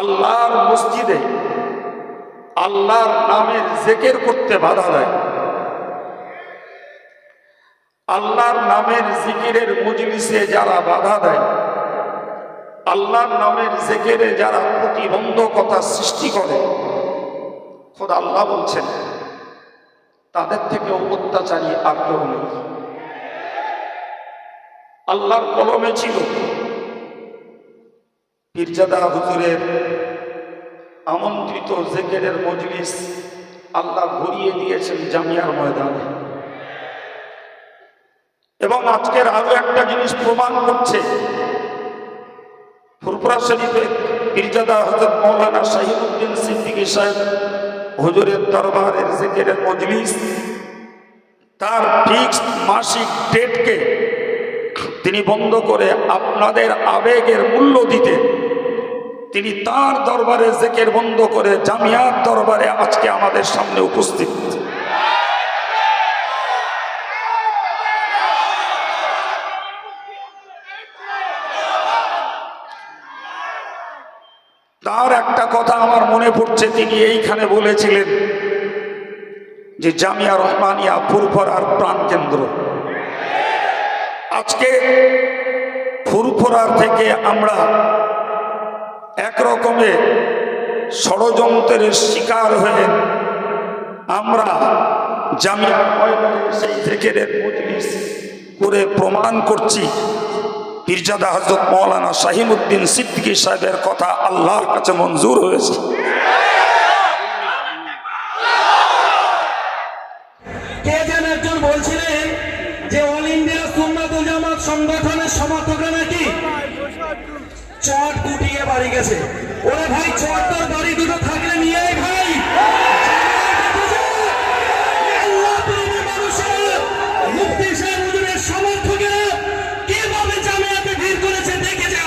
আল্লাহর মসজিদে আল্লাহর নামের জেকের করতে বাধা দেয়। আল্লাহর নামের জিকিরের মজলিসে যারা বাধা দেয়, আল্লাহর নামের জেকেরে যারা প্রতিবন্ধকতা সৃষ্টি করে, খোদ আল্লাহ বলছেন, তাদের থেকে অত্যাচারী কেউ নেই। আল্লাহর কলমে ছিল পীরজাদা হুজুরের আমন্ত্রিত জেকেরের মজলিস আল্লাহ ঘুরিয়ে দিয়েছেন জামিয়ার ময়দানে। এবং আজকের আরও একটা জিনিস প্রমাণ করছে। ফুরপুরা শরীফে পীরজাদা হজরত মৌলানা শাহিদুদ্দিন সিদ্দিকী সাহেব হুজুরের দরবারের জেকেরের মজলিস, তার ফিক্সড মাসিক ডেটকে তিনি বন্ধ করে আপনাদের আবেগের মূল্য দিতে। তিনি তার দরবারে জেকের বন্ধ করে জামিয়ার দরবারে আজকে আমাদের সামনে উপস্থিত। তার একটা কথা আমার মনে পড়ছে, তিনি এইখানে বলেছিলেন যে জামিয়া রহমানিয়া ফুরফরার প্রাণকেন্দ্র। আজকে ফুরফরার থেকে আমরা এক রকমের ষড়যন্ত্রের শিকার হয়ে আমরা সেই করে প্রমাণ করছি। পীরজাদা হজরত মৌলানা শাহিমুদ্দিন সিদ্দিকী সাহেবের কথা আল্লাহর কাছে মঞ্জুর হয়েছে কে যেন একজন বলছিলেন যে অল ইন্ডিয়া সুন্নাতুল জামাত সংগঠনের সমর্থকরা নাকি? চট গুটিয়ে বাড়ি গেছে। ওরে ভাই চট তোর বাড়ি দুটো থাকলে নিয়ে আয় ভাই আল্লাহ প্রেমী মানুষেরা, মুফতি সাহেব হুজুরের সমর্থকেরা কীভাবে জামিয়াতে ভিড় করেছে দেখে যা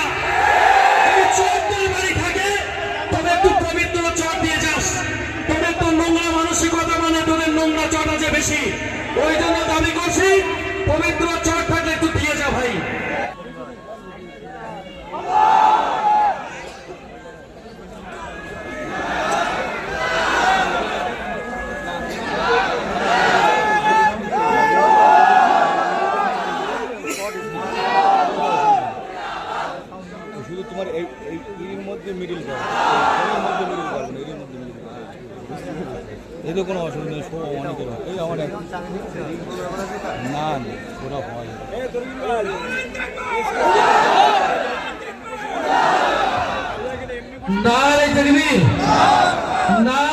যদি চট তোর বাড়ি থাকে তবে একটু পবিত্র চট দিয়ে যাস তবে একটু নোংরা মানসিকতা মানে তোদের নোংরা চট আছে বেশি ওই জন্য দাবি করছি পবিত্র চট থাকলে একটু দিয়ে যা ভাই শুধু তোমার এই এই এর মধ্যে মিডিল করো এর মধ্যে মিডিল করো না, এর মধ্যে মিডিল করো এই তো কোনো অসুবিধা নেই সব অনেকের হয়। এই আমার এক- না না ওরা হয় নারে তকবীর নারে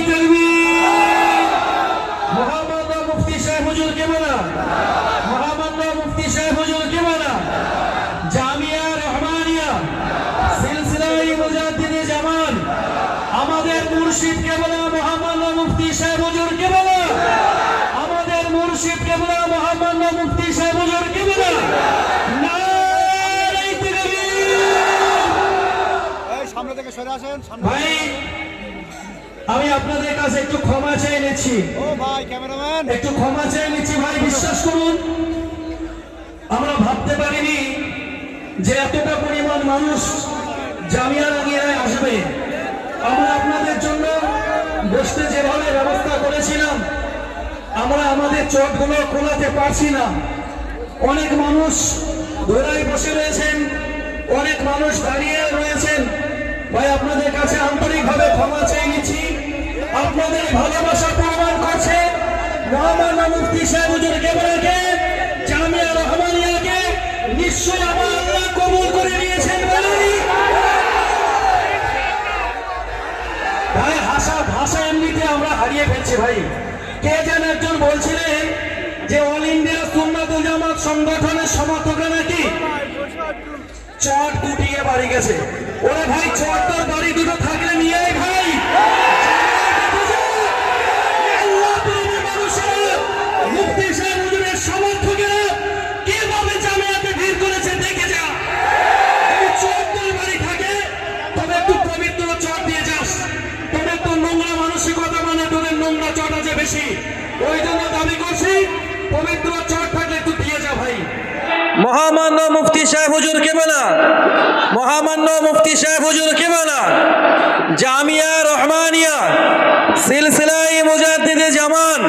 তকবীর মোহাম্মদ মুফতি সাহেব হুজুর কে বলা মোহাম্মদ মুফতি সাহেব হুজুর কে বলা জামিয়া রহমানিয়া সিলসিলাই মুজাদ্দিদে জামান আমাদের মুর্শিদ কে বলা মোহাম্মদ মুফতি সাহেব হুজুর কে বলা আমাদের মুর্শিদ কে বলা মোহাম্মদ মুফতি সাহেব হুজুর কে বলা নারে তকবীর এই সামনে থেকে সরে আসেন সামনে ভাই আমি আপনাদের কাছে একটু ক্ষমা চেয়ে নিচ্ছি। ও ভাই ক্যামেরাম্যান। একটু ক্ষমা চেয়ে নিচ্ছি ভাই বিশ্বাস করুন। আমরা ভাবতে পারিনি যে এতটা পরিমাণ মানুষ জামিয়া লাগিয়ায় আসবে। আমরা আপনাদের জন্য বসতে যেভাবে ব্যবস্থা করেছিলাম আমরা আমাদের চোখগুলো খোলাতে পারছি না। অনেক মানুষ ঘোড়ায় বসে রয়েছেন অনেক মানুষ দাঁড়িয়ে রয়েছেন। ভাই, আপনাদের কাছে আন্তরিকভাবে ক্ষমা চেয়ে নিচ্ছি। আপনাদের ভালোবাসা প্রমাণ করছে মহামান্য মুফতি সাহেব হুজুর কেবলকে, জামিয়া রহমানিয়াকে নিশ্চয় আমার আল্লাহ কবুল করে নিয়েছেন ভাই, হাসা ভাষা এমনিতে আমরা হারিয়ে ফেলছি ভাই। কে যেন একজন বলছিলেন যে অল ইন্ডিয়া সুন্নাতুল জামাত সংগঠনের সমর্থকরা নাকি চট গুটিয়ে বাড়ি গেছে। ওরে ভাই চট বাড়ি দুটো থাকলে নিয়ে ভাই। মানসিকতা মানে তোদের নোংরা চট আছে বেশি। ওই জন্য দাবি করছি, পবিত্র চট মহামান্য মুফতি সাহেব হুজুর কেবেলা মহামান্য মুফতি সাহেব হুজুর কেবেলা জামিয়া রহমানিয়া সিলসিলাই মুজাদ্দিদে জামান,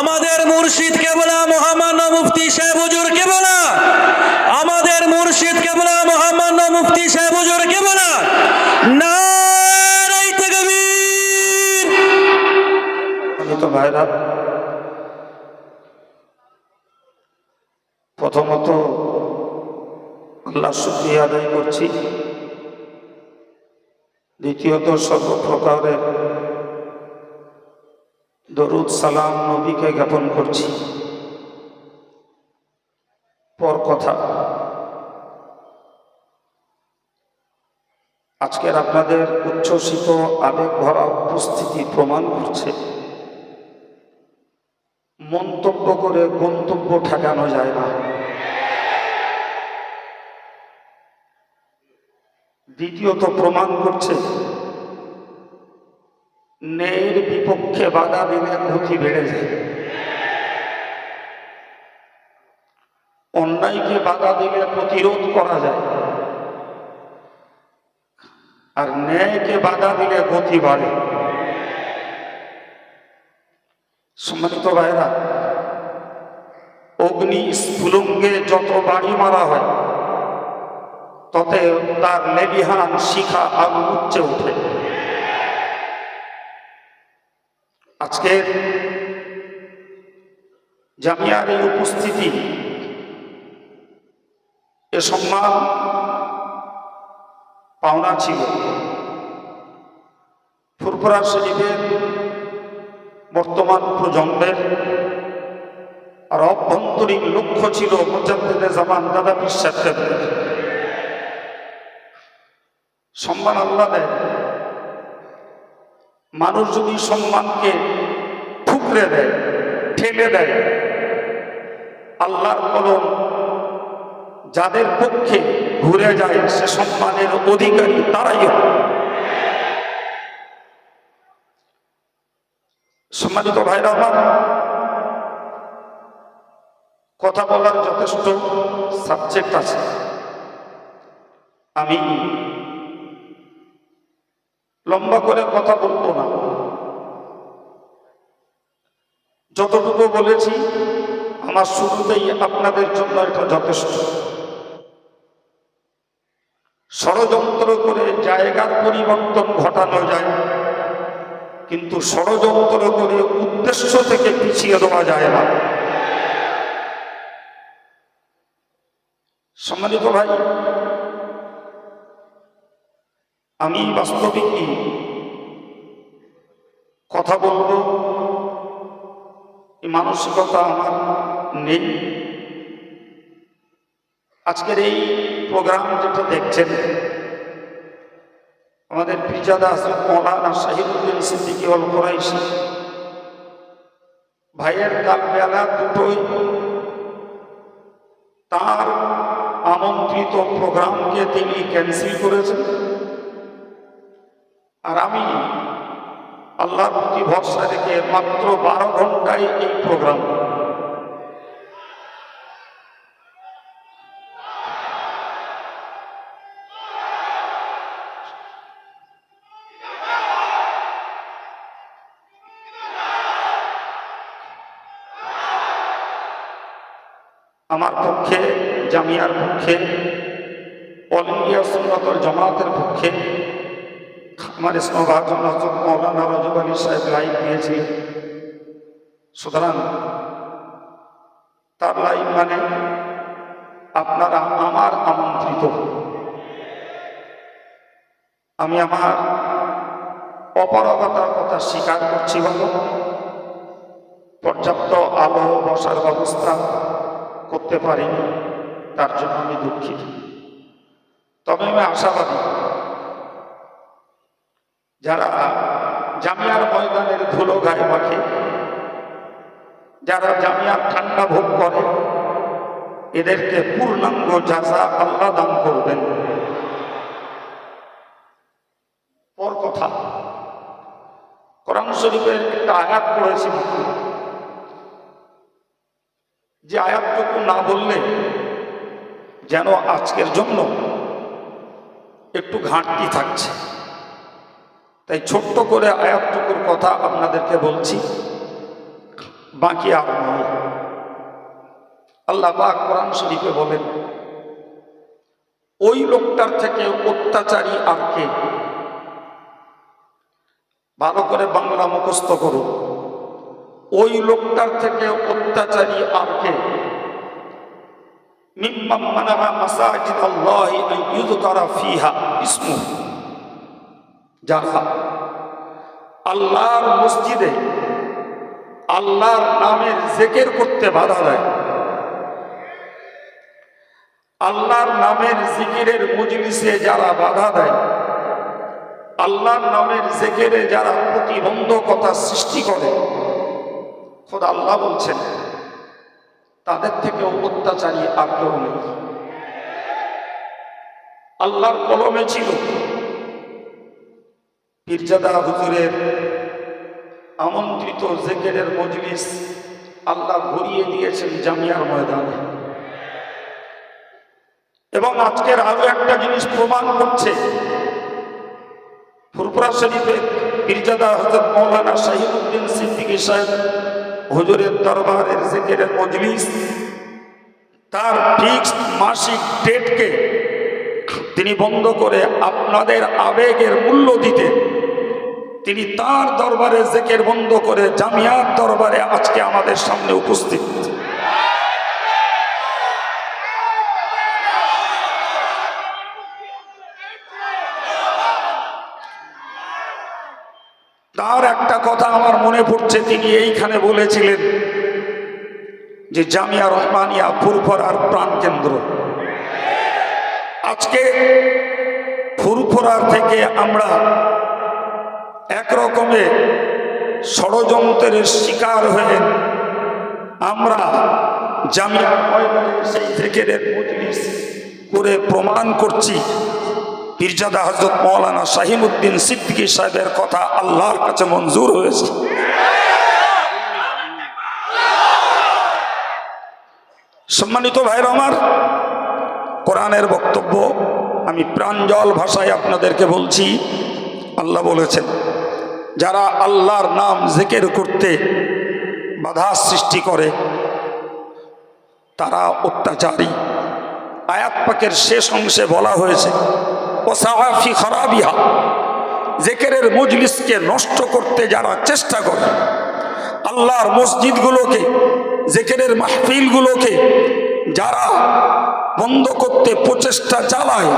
আমাদের মুর্শিদ কেবলা মহামান্য মুফতি সাহেব হুজুর কেবলা আমাদের মুর্শিদ কেবলা মহামান্য মুফতি সাহেব হুজুর কেবলা আমি তো ভাইরা, প্রথমত আল্লাহ শুক্রিয়া আদায় করছি। দ্বিতীয়ত সর্বপ্রকারের দরুদ সালাম নবীকে জ্ঞাপন করছি। পর কথা। আজকের আপনাদের উচ্ছ্বসিত আবেগ ভরা উপস্থিতি প্রমাণ করছে। মন্তব্য করে গন্তব্য ঠেকানো যায় না। দ্বিতীয়ত প্রমাণ করছে, ন্যায়ের বিপক্ষে বাধা দিলে ক্ষতি বেড়ে যায়। অন্যায়কে বাধা দিলে প্রতিরোধ করা যায়। আর ন্যায়কে বাধা দিলে গতি বাড়ে। সম্মানিত ভাইরা অগ্নি স্ফুলঙ্গে যত বাড়ি মারা হয় ততে তার লেবিহান শিখা আগুন উচ্চে ওঠে আজকের জামিয়ার এই উপস্থিতি, এ সম্মান পাওনা ছিল। ফুরফুরা শরীফের বর্তমান প্রজন্মের আর অভ্যন্তরীণ লক্ষ্য ছিল মোজাদ্দেদে জামান দাদা বিশ্বাস সম্মান আল্লাহ দেয়। মানুষ যদি সম্মানকে ঠুকরে দেয়, ঠেলে দেয়, আল্লাহর কলম যাদের পক্ষে ঘুরে যায়, সে সম্মানের অধিকারী তারাই হয়। সম্মানিত ভাইরা, আমার কথা বলার যথেষ্ট সাবজেক্ট আছে। আমি লম্বা করে কথা বলব না। যতটুকু বলেছি, আমার শুরুতেই আপনাদের জন্য এটা যথেষ্ট। ষড়যন্ত্র করে জায়গার পরিবর্তন ঘটানো যায়, কিন্তু ষড়যন্ত্র করে উদ্দেশ্য থেকে পিছিয়ে দেওয়া যায় না। সম্মানিত ভাই আমি বাস্তবিকই কথা বলব। এই মানসিকতা আমার নেই। আজকের এই প্রোগ্রাম যেটা দেখছেন, আমাদের পিজাদা হজরত মৌলানা শাহিদুদ্দিন সিদ্দিকী অল কোরাইশি, ভাইয়ের কাল বেলা দুটোই তার আমন্ত্রিত প্রোগ্রামকে তিনি ক্যান্সেল করেছেন। আর আমি আল্লাহর প্রতি ভরসা রেখে মাত্র বারো ঘন্টায় এই প্রোগ্রাম আমার পক্ষে, জামিয়ার পক্ষে, অল ইন্ডিয়া সুন্নতল জমাতের পক্ষে আমার স্নভাজন হজরত মৌলানা রজব আলী সাহেব লাইভ দিয়েছি। সুতরাং তার লাইভ মানে আপনারা আমার আমন্ত্রিত। আমি আমার অপারগতার কথা স্বীকার করছি বলো। পর্যাপ্ত আলো বসার ব্যবস্থা করতে পারিনি, তার জন্য আমি দুঃখিত। তবে আমি আশাবাদী যারা জামিয়ার ময়দানের ধুলো গায়ে মাখে যারা জামিয়ার ঠান্ডা ভোগ করে, এদেরকে পূর্ণাঙ্গ যাচা আল্লাহ দান করবেন। পর কথা, কোরআন শরীফের একটা আয়াত পড়েছি যে আয়াতটুকু না বললে যেন আজকের জন্য একটু ঘাটতি থাকছে। তাই ছোট্ট করে আয়াতটুকুর কথা আপনাদেরকে বলছি। বাকি আর নয় আল্লাহ পাক কোরআন শরীফে বলেন, ওই লোকটার থেকে অত্যাচারী আর কে? ভালো করে বাংলা মুখস্থ করুন ওই লোকটার থেকে অত্যাচারী আর কে? মিম্মাম মানাহা মাসাজিদ আল্লাহি আন ফিহা ইসমু যারা আল্লাহর মসজিদে আল্লাহর নামের জেকের করতে বাধা দেয়। আল্লাহর নামের জিকিরের মজলিসে যারা বাধা দেয়, আল্লাহর নামের জেকেরে যারা প্রতিবন্ধকতা সৃষ্টি করে, খোদ আল্লাহ বলছেন, তাদের থেকে অত্যাচারী আগ্রহ নেই। আল্লাহর কলমে ছিল পীরজাদা হুজুরের আমন্ত্রিত জেকেরের মজলিস আল্লাহ ঘুরিয়ে দিয়েছেন জামিয়ার ময়দানে। এবং আজকের আরও একটা জিনিস প্রমাণ করছে। ফুরপুরা শরীফে পীরজাদা হজরত মৌলানা শাহিদুদ্দিন সিদ্দিকী সাহেব হুজুরের দরবারের জেকেরের মজলিস, তার ফিক্সড মাসিক ডেটকে তিনি বন্ধ করে আপনাদের আবেগের মূল্য দিতে তিনি তার দরবারে জেকের বন্ধ করে জামিয়ার দরবারে আজকে আমাদের সামনে উপস্থিত। তার একটা কথা আমার মনে পড়ছে, তিনি এইখানে বলেছিলেন যে জামিয়া রহমানিয়া ফুরফরার প্রাণ কেন্দ্র আজকে ফুরফরার থেকে আমরা এক রকমের ষড়যন্ত্রের শিকার হয়ে আমরা সেই করে প্রমাণ করছি। পীরজাদা হজরত মৌলানা শাহিমুদ্দিন সিদ্দিকী সাহেবের কথা আল্লাহর কাছে মঞ্জুর হয়েছে। সম্মানিত ভাইরা আমার, কোরআনের বক্তব্য আমি প্রাঞ্জল ভাষায় আপনাদেরকে বলছি। আল্লাহ বলেছেন যারা আল্লাহর নাম জেকের করতে বাধা সৃষ্টি করে, তারা অত্যাচারী। আয়াত পাকের শেষ অংশে বলা হয়েছে ও সাহাফি খারাবিহা জেকেরের মজলিসকে নষ্ট করতে যারা চেষ্টা করে, আল্লাহর মসজিদগুলোকে, জেকেরের মাহফিলগুলোকে যারা বন্ধ করতে প্রচেষ্টা চালায়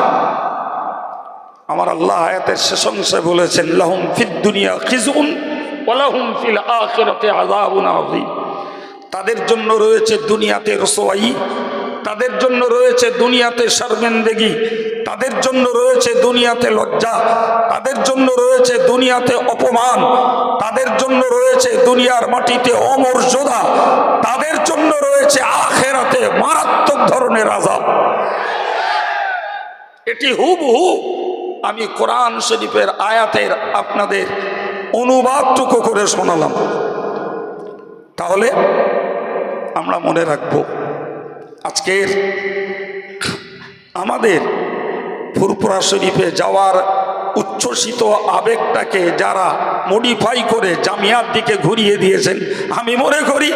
আমার আল্লাহ আয়াতের শেষ অংশে বলেছেন, লাহুম ফিদ দুনিয়া খিজুন ওয়ালাহুম ফিল আখিরাতে আযাবুন আযীম। তাদের জন্য রয়েছে দুনিয়াতে রসোয়াই, তাদের জন্য রয়েছে দুনিয়াতে শর্মেন্দেগি, তাদের জন্য রয়েছে দুনিয়াতে লজ্জা, তাদের জন্য রয়েছে দুনিয়াতে অপমান, তাদের জন্য রয়েছে দুনিয়ার মাটিতে অমর্যাদা, তাদের জন্য রয়েছে আখেরাতে মারাত্মক ধরনের আজাব এটি হুবহু আমি কোরআন শরীফের আয়াতের আপনাদের অনুবাদটুকু করে শোনালাম। তাহলে আমরা মনে রাখব, আজকের আমাদের ফুরপুরা শরীফে যাওয়ার উচ্ছ্বসিত আবেগটাকে যারা মডিফাই করে জামিয়ার দিকে ঘুরিয়ে দিয়েছেন, আমি মনে করি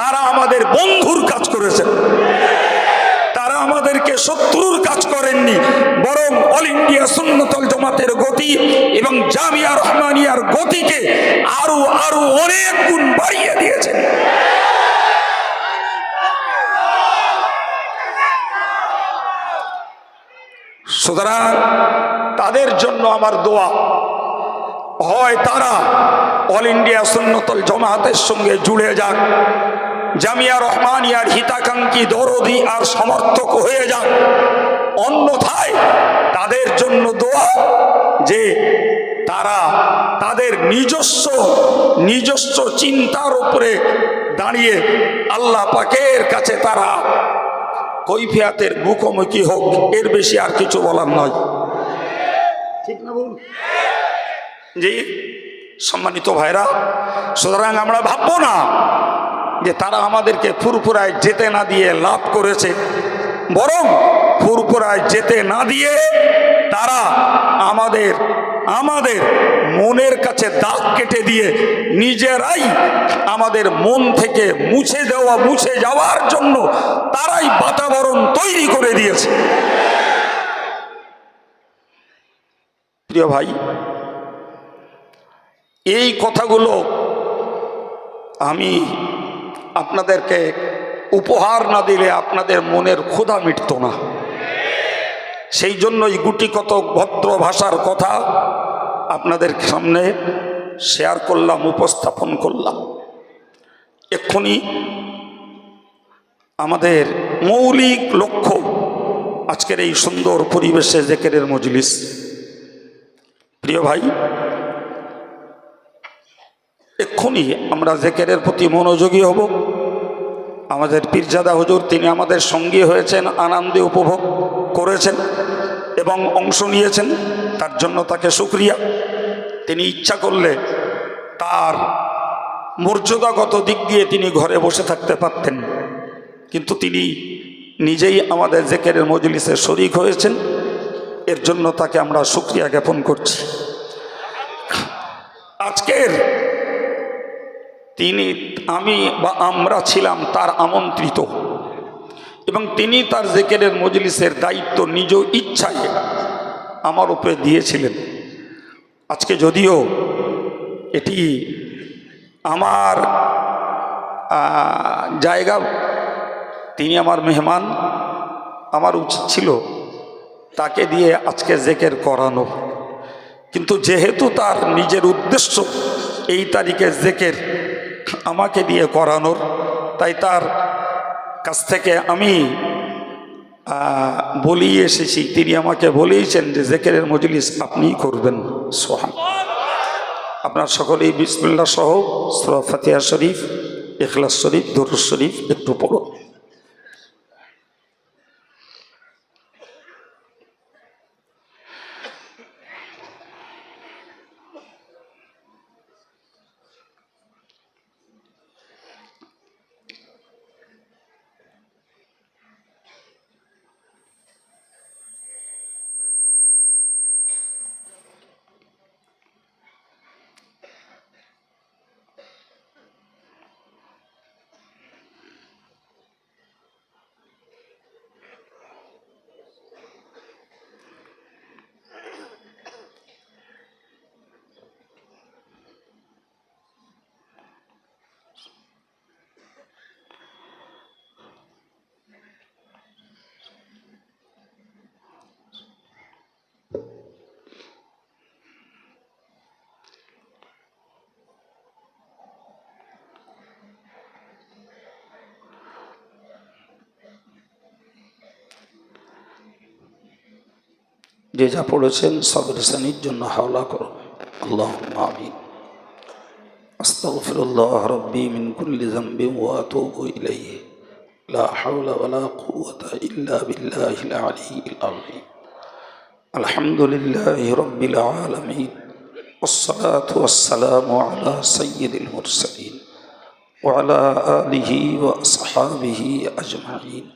তারা আমাদের বন্ধুর কাজ করেছেন। তারা আমাদেরকে শত্রুর কাজ করেননি বরং অল ইন্ডিয়া সুন্নতল জমাতের গতি এবং জামিয়া রহমানিয়ার গতিকে আরও আরও অনেক গুণ বাড়িয়ে দিয়েছেন সুতরাং তাদের জন্য আমার দোয়া, হয় তারা অল ইন্ডিয়া সুন্নতল জমাতের সঙ্গে জুড়ে যাক, জামিয়া রহমানিয়ার হিতাকাঙ্ক্ষী দরদি আর সমর্থক হয়ে যাক। অন্যথায় তাদের জন্য দোয়া যে তারা তাদের নিজস্ব নিজস্ব চিন্তার উপরে দাঁড়িয়ে আল্লাহ পাকের কাছে তারা কৈফিয়াতের মুখোমুখি হোক, এর বেশি আর কিছু বলার নয়। ঠিক না বল জি, সম্মানিত ভাইরা, সুতরাং আমরা ভাববো না যে তারা আমাদেরকে ফুরফুরায় যেতে না দিয়ে লাভ করেছে, বরং ফুরফুরায় যেতে না দিয়ে তারা আমাদের আমাদের মনের কাছে দাগ কেটে দিয়ে নিজেরাই আমাদের মন থেকে মুছে দেওয়া, মুছে যাওয়ার জন্য তারাই বাতাবরণ তৈরি করে দিয়েছে। প্রিয় ভাই, এই কথাগুলো আমি আপনাদেরকে উপহার না দিলে আপনাদের মনের ক্ষুধা মিটত না। সেই জন্যই গুটি কত ভদ্র ভাষার কথা আপনাদের সামনে শেয়ার করলাম, উপস্থাপন করলাম। এক্ষুনি আমাদের মৌলিক লক্ষ্য আজকের এই সুন্দর পরিবেশে জেকেরের মজলিস। প্রিয় ভাই, এক্ষুনি আমরা জেকেরের প্রতি মনোযোগী হব। আমাদের পীরজাদা হুজুর, তিনি আমাদের সঙ্গী হয়েছেন, আনন্দে উপভোগ করেছেন এবং অংশ নিয়েছেন। তার জন্য তাকে সুক্রিয়া তিনি ইচ্ছা করলে তার মর্যাদাগত দিক দিয়ে তিনি ঘরে বসে থাকতে পারতেন। কিন্তু তিনি নিজেই আমাদের জেকেরের মজলিসে শরিক হয়েছেন। এর জন্য তাকে আমরা সুক্রিয়া জ্ঞাপন করছি। আজকের তিনি, আমি বা আমরা ছিলাম তার আমন্ত্রিত। এবং তিনি তার জেকেরের মজলিসের দায়িত্ব নিজ ইচ্ছায় আমার উপরে দিয়েছিলেন। আজকে যদিও এটি আমার জায়গা, তিনি আমার মেহমান, আমার উচিত ছিল তাকে দিয়ে আজকে জেকের করানো। কিন্তু যেহেতু তার নিজের উদ্দেশ্য এই তারিখে জেকের আমাকে দিয়ে করানোর। তাই তার কাছ থেকে আমি বলিয়ে এসেছি। তিনি আমাকে বলেইছেন যে, জেকেরের মজলিস আপনিই করবেন। সোহান। আপনার সকলেই বিসমুল্লাহ সহ সুরা ফাতিয়া শরীফ এখলাস শরীফ দরুজ শরীফ একটু পড়ো যে যা পড়েছেন সাদরেসানির জন্য হাওলা করো। আল্লাহ আমিন। আস্তাগফিরুল্লাহ রব্বি মিন কুল্লি যামবি ওয়া আতুবু ইলাইহি। লা হাওলা ওয়ালা কুওয়াতা ইল্লা বিল্লাহিল আলিয়্যিল আযীম। আলহামদুলিল্লাহি রব্বিল আলামিন। والصلاة والسلام على سيد المرسلين وعلى آله وأصحابه أجمعين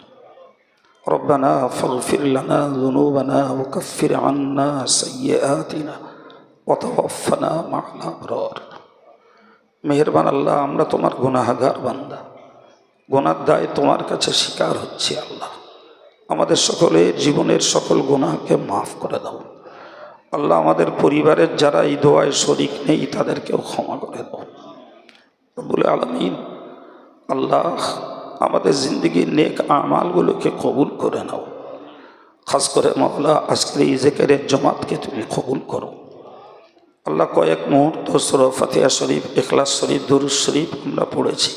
ربنا فاغفر لنا ذنوبنا وكفر عنا سيئاتنا وتوفنا مع الأبرار মেহরবান আল্লাহ আমরা তোমার গুনাহাগার বান্দা গোনার দায় তোমার কাছে স্বীকার হচ্ছে আল্লাহ আমাদের সকলের জীবনের সকল গুনাহকে মাফ করে দাও আল্লাহ আমাদের পরিবারের যারা এই দোয়ায় শরিক নেই তাদেরকেও ক্ষমা করে দাও বলে আলমিন আল্লাহ আমাদের জিন্দগির নেক আমালগুলোকে কবুল করে নাও। খাস করে মাওলা, আজকের এই জেকেরের জমাতকে তুমি কবুল করো। আল্লাহ কয়েক মুহূর্ত সুরা ফাতিহা শরীফ এখলাস শরীফ দুরুজ শরীফ আমরা পড়েছি।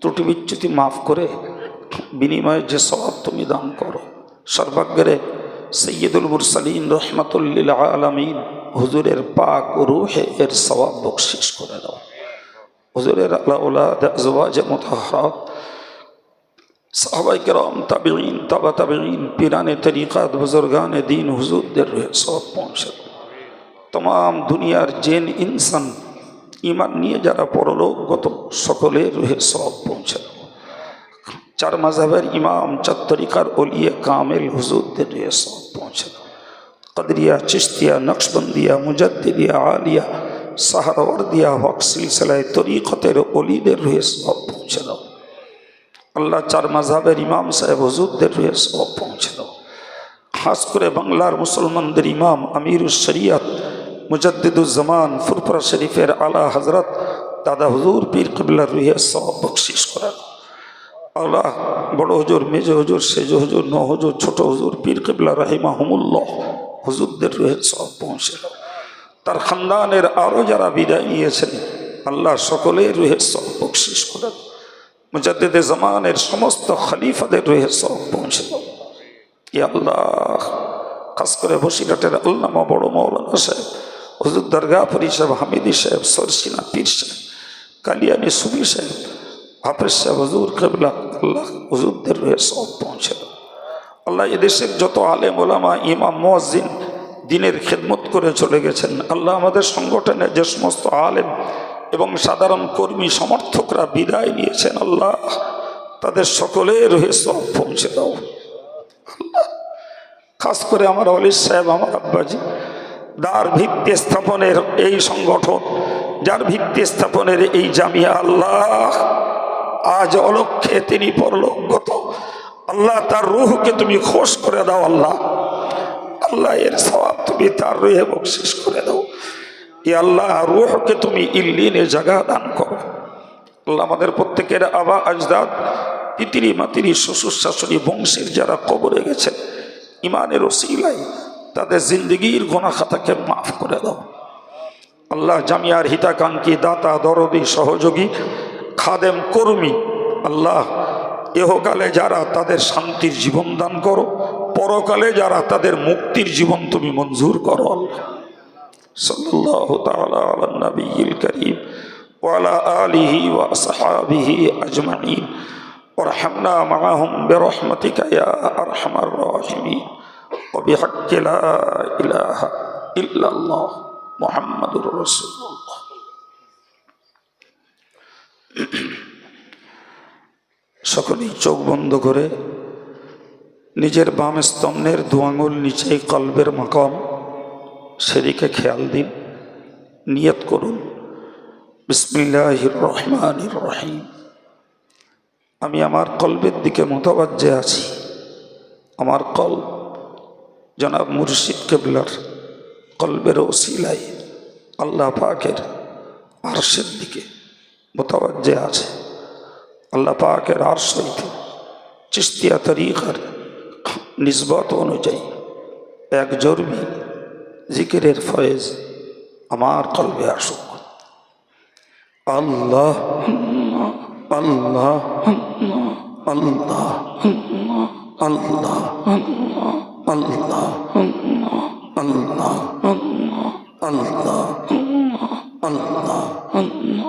ত্রুটি বিচ্যুতি মাফ করে বিনিময়ে যে স্বভাব তুমি দান করো। সর্বাগ্রে সৈয়দুল মুরসালিন রহমতুল্লিল আলমিন হুজুরের পাক রুহে এর স্বভাব বকশিস করে দাও। হুজুরের আল্লাহ মোতাহারাত সাহবাই কেরাম তাবিন তাবা তাবিন পিরানে তরিকাত, বুজুর্গান দিন, হুজুরদের সব পৌঁছে তমাম দুনিয়ার জেন, ইনসান ইমান নিয়ে যারা পরলোকগত সকলের রুহে সব পৌঁছে চার মাঝাবের ইমাম, চার তরিকার কামেল, হুজুরদের রুহে সব পৌঁছে কদরিয়া চিস্তিয়া নকশবন্দিয়া মুজদ্দিয়া আলিয়া, সাহারওয়ার্দিয়া, হক সিলসিলায় তরিকতের অলিদের রুহে সব পৌঁছে দাও আল্লাহ চার মাঝাবের ইমাম সাহেব হুজুরদের রুহে সব পৌঁছে দাও। খাস করে বাংলার মুসলমানদের ইমাম আমিরুল শরিয়ত মুজদ্দিদুজ্জামান ফুরপুরা শরীফের আলা হজরত দাদা হুজুর পীর কবিল্লার রুহে সব বকশিস করা আল্লাহ বড় হুজুর, মেজ হুজুর, সেজ হুজুর, ন হুজুর, ছোট হুজুর, পীর কবিল্লা রাহিমা হুমুল্লাহ হুজুরদের রুহে সব পৌঁছে দাও। তার খানদানের আরও যারা বিদায় নিয়েছেন, আল্লাহ সকলের রুহে সব বকশিস করে দাও মুজাদ্দিদে জামানের সমস্ত খলিফাদের রুহে সব পৌঁছে ইয়া আল্লাহ, খাস করে বসিরহাটের আল্লামা বড় মৌলানা সাহেব, হজুর হুজুর ফরি সাহেব, হামিদি সাহেব, সরসিনা পীর সাহেব, কালিয়ানি সুবি সাহেব, হাফেজ সাহেব, হুজুর কেবলা, আল্লাহ হুজুরদের রয়ে সব পৌঁছে আল্লাহ এদেশের যত আলেম, ওলামা, ইমাম, মুয়াজ্জিন, দিনের খেদমত করে চলে গেছেন। আল্লাহ আমাদের সংগঠনের যে সমস্ত আলেম এবং সাধারণ কর্মী সমর্থকরা বিদায় নিয়েছেন, আল্লাহ তাদের সকলের হয়ে সব পৌঁছে দাও। খাস করে আমার অলি সাহেব, আমার আব্বাজি দার ভিত্তি স্থাপনের এই সংগঠন, যার ভিত্তি স্থাপনের এই জামিয়া, আল্লাহ, আজ অলক্ষে তিনি পরলোকগত। আল্লাহ, তার রুহকে তুমি খোশ করে দাও, আল্লাহ। আল্লাহ, এর সবাব তুমি তার রুহে বকশিস করে দাও। এ আল্লাহ, রুহকে তুমি ইল্লিনে জাগা দান করো। আল্লাহ আমাদের প্রত্যেকের আবা, আজদাদ পিতিরি মাতিরি শ্বশুর, শাশুড়ি, বংশের যারা কবরে গেছেন ইমানের ওসিলাই তাদের জিন্দগির গোনা খাতাকে মাফ করে দাও। আল্লাহ জামিয়ার হিতাকাঙ্ক্ষী দাতা, দরদি, সহযোগী, খাদেম, কর্মী, আল্লাহ এহকালে যারা তাদের শান্তির জীবন দান করো, পরকালে যারা তাদের মুক্তির জীবন তুমি মঞ্জুর করো, আল্লাহ। সাল্লাল্লাহু তাআলা আলা নবিয়িল করিম ওয়ালা আলিহি ওয়া আসহাবিহি আজমাইন وارحمنا معهم برحمتك يا أرحم الراحمين وبحق لا إله إلا الله محمد رسول الله সকলেই চোখ বন্ধ করে নিজের বাম স্তম্ভের দু আঙুল নিচে কলবের মাকাম সেদিকে খেয়াল দিন, নিয়ত করুন। বিসমিল্লাহির রহমানির রহিম। আমি আমার কল্পের দিকে মোতাবাজ্যে আছি। আমার কল জনাব মুর্শিদ কেবলার কলবের ওসিলাই আল্লাহ পাকের আরশের দিকে মোতাবাজ্যে আছে। আল্লাহ পাকের আরশ হইতে চিস্তিয়া তরিকার নিসবত অনুযায়ী এক জরুরি জিকিরের ফয়েজ আমার কলবে আসুক। আল্লাহ আল্লাহ আল্লাহ আল্লাহ আল্লাহ আল্লাহ আল্লাহ আল্লাহ